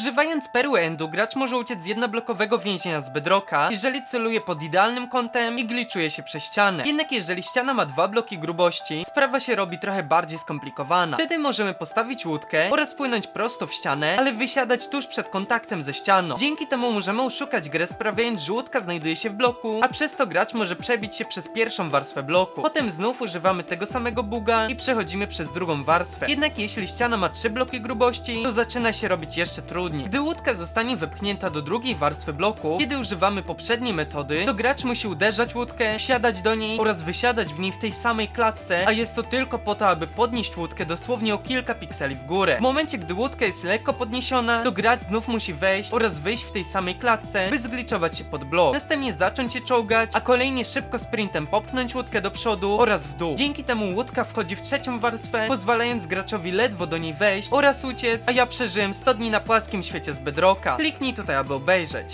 Używając perły Endu, gracz może uciec z jednoblokowego więzienia z bedrocka, jeżeli celuje pod idealnym kątem i glitchuje się przez ścianę. Jednak jeżeli ściana ma dwa bloki grubości, sprawa się robi trochę bardziej skomplikowana. Wtedy możemy postawić łódkę oraz płynąć prosto w ścianę, ale wysiadać tuż przed kontaktem ze ścianą. Dzięki temu możemy oszukać grę sprawiając, że łódka znajduje się w bloku, a przez to gracz może przebić się przez pierwszą warstwę bloku. Potem znów używamy tego samego buga i przechodzimy przez drugą warstwę. Jednak jeśli ściana ma trzy bloki grubości, to zaczyna się robić jeszcze trudniej. Gdy łódka zostanie wepchnięta do drugiej warstwy bloku, kiedy używamy poprzedniej metody, to gracz musi uderzać łódkę, wsiadać do niej oraz wysiadać w niej w tej samej klatce, a jest to tylko po to, aby podnieść łódkę dosłownie o kilka pikseli w górę. W momencie, gdy łódka jest lekko podniesiona, to gracz znów musi wejść oraz wyjść w tej samej klatce, by zgliczować się pod blok. Następnie zacząć się czołgać, a kolejnie szybko sprintem popchnąć łódkę do przodu oraz w dół. Dzięki temu łódka wchodzi w trzecią warstwę, pozwalając graczowi ledwo do niej wejść oraz uciec, a ja przeżyłem 100 dni na płaskim świecie z bedrocka. Kliknij tutaj, aby obejrzeć.